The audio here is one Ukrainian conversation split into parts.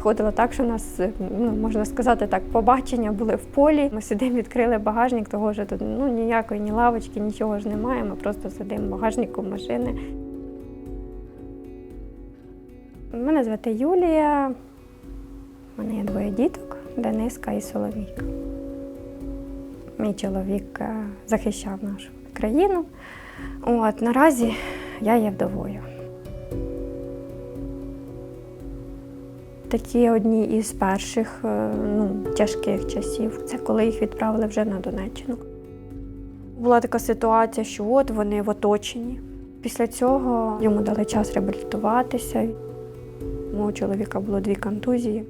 Входило так, що у нас, ну, можна сказати так, побачення були в полі. Ми сидимо, відкрили багажник, того що тут ну, ніякої ні лавочки, нічого ж немає. Ми просто сидимо в багажнику машини. Мене звати Юлія. У мене є двоє діток Дениска і Соловійка. Мій чоловік е, захищав нашу країну. От, наразі я є вдовою. Такі одні із перших е, ну, тяжких часів. Це коли їх відправили вже на Донеччину. Була така ситуація, що от вони в оточенні. Після цього йому дали час реабілітуватися. У мого чоловіка було дві контузії.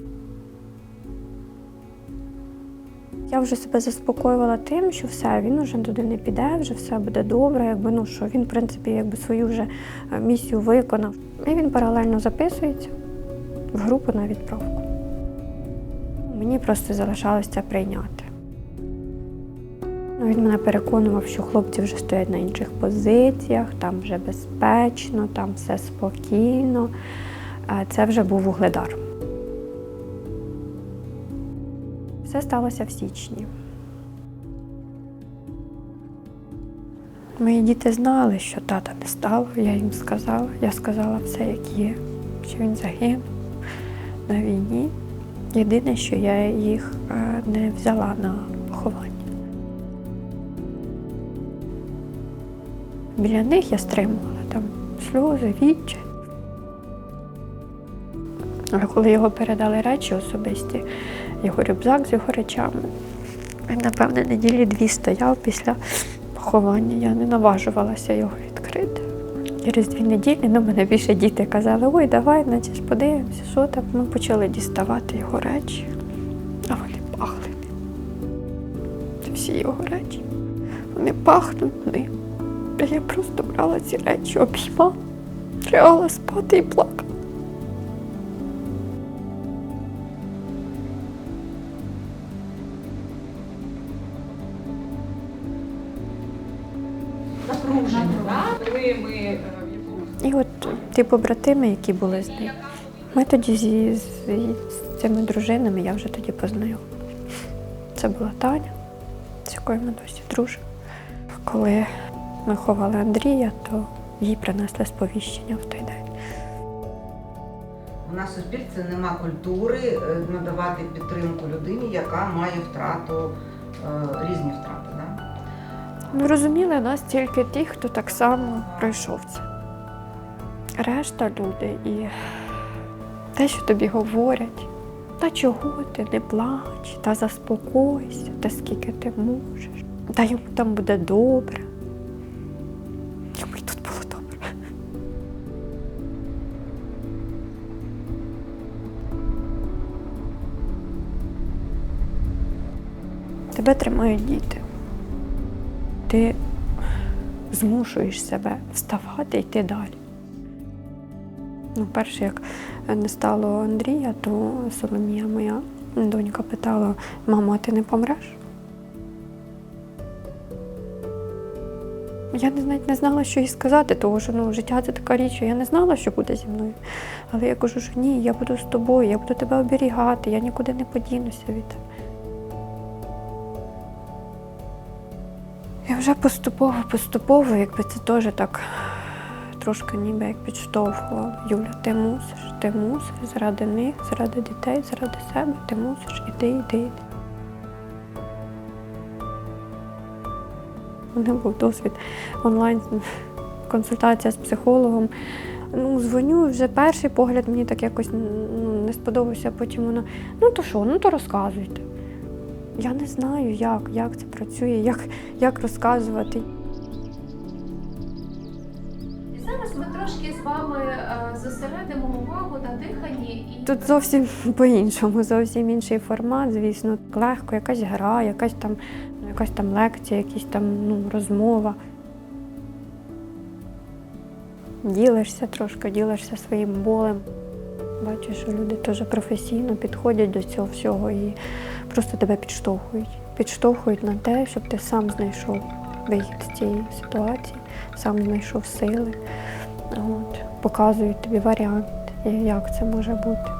Я вже себе заспокоювала тим, що все, він вже туди не піде, вже все буде добре, якби ну що він, в принципі, якби свою вже е, місію виконав. І він паралельно записується в групу на відправку. Мені просто залишалося прийняти. Ну, Він мене переконував, що хлопці вже стоять на інших позиціях, там вже безпечно, там все спокійно. Це вже був угледар. Все сталося в січні. Мої діти знали, що тата не стало, я їм сказала. Я сказала все, як є, що він загинув на війні. Єдине, що я їх е, не взяла на поховання. Біля них я стримувала там сльози, відчай. Але коли його передали речі особисті, його рюкзак з його речами, він, напевне, неділі дві стояв після поховання. Я не наважувалася його відкрити. Через дві неділі ну, мене більше діти казали, ой, давай, наче ж подивимося, що там. Ми почали діставати його речі, а вони пахли. Це всі його речі. Вони пахнуть ним. Я просто брала ці речі, обіймала, лягала спати і плакала. Напруження, коли ми е, І от ті побратими, які були з ним. Ми тоді зі, з, з цими дружинами я вже тоді познайомилася. Це була Таня, з якою ми досі дружимо. Коли ми ховали Андрія, то їй принесли сповіщення в той день. У нас суспільстві нема культури е, надавати підтримку людині, яка має втрату, е, різні втрати. Да? Ну, розуміли нас тільки ті, хто так само пройшов це. Решта люди і те, що тобі говорять, та чого ти не плач, та заспокойся, та скільки ти можеш, та йому там буде добре. Йому тут було добре. Тебе тримають діти. Ти змушуєш себе вставати і йти далі. Ну, перше, як не стало Андрія, то Соломія, моя донька, питала: мамо, а ти не помреш? Я навіть не знала, що їй сказати, тому що ну, життя це така річ, що я не знала, що буде зі мною. Але я кажу, що ні, я буду з тобою, я буду тебе оберігати, я нікуди не подінуся від тебе. І вже поступово, поступово, якби це теж так трошки ніби як підштовхувало. Юля, ти мусиш, ти мусиш заради них, заради дітей, заради себе, ти мусиш, іди, іди, іди. У мене був досвід онлайн консультація з психологом. Ну, дзвоню, вже перший погляд мені так якось ну, не сподобався, потім вона, ну то що, ну то розказуйте. Я не знаю, як, як це працює, як, як розказувати. І зараз ми трошки з вами е, зосередимо увагу на диханні і Тут зовсім по-іншому, зовсім інший формат, звісно. Легко, якась гра, якась там, ну, якась там лекція, якась там ну, розмова. Ділишся трошки, ділишся своїм болем. Бачиш, що люди теж професійно підходять до цього всього і просто тебе підштовхують. Підштовхують на те, щоб ти сам знайшов вихід з цієї ситуації, сам знайшов сили. От, показують тобі варіант, як це може бути.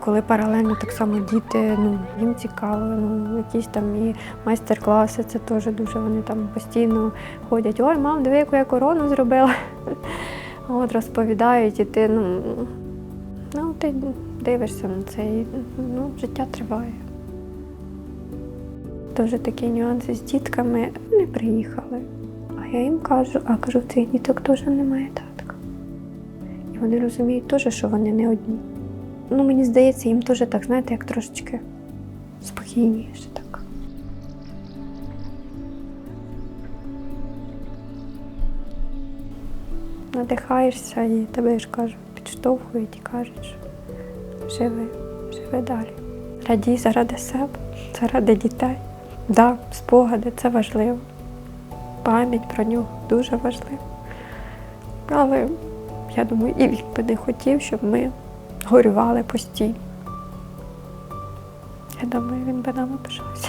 Коли паралельно так само діти, ну їм цікаво, ну якісь там і майстер-класи, це теж дуже вони там постійно ходять. Ой, мам, диви, яку я корону зробила. От розповідають, і ти ну, ну ти дивишся на це, і ну, життя триває. Дуже такі нюанси з дітками не приїхали. А я їм кажу, а кажу, цих діток теж немає татка. І вони розуміють теж, що вони не одні. Ну, мені здається, їм теж так, знаєте, як трошечки спокійніше так. Надихаєшся і тебе ж кажу, підштовхують і кажуть, що живи, живи далі. Радій заради себе, заради дітей. Да, спогади це важливо. Пам'ять про нього дуже важлива. Але я думаю, і він би не хотів, щоб ми горювали постійно. Я думаю, він би нам опишався.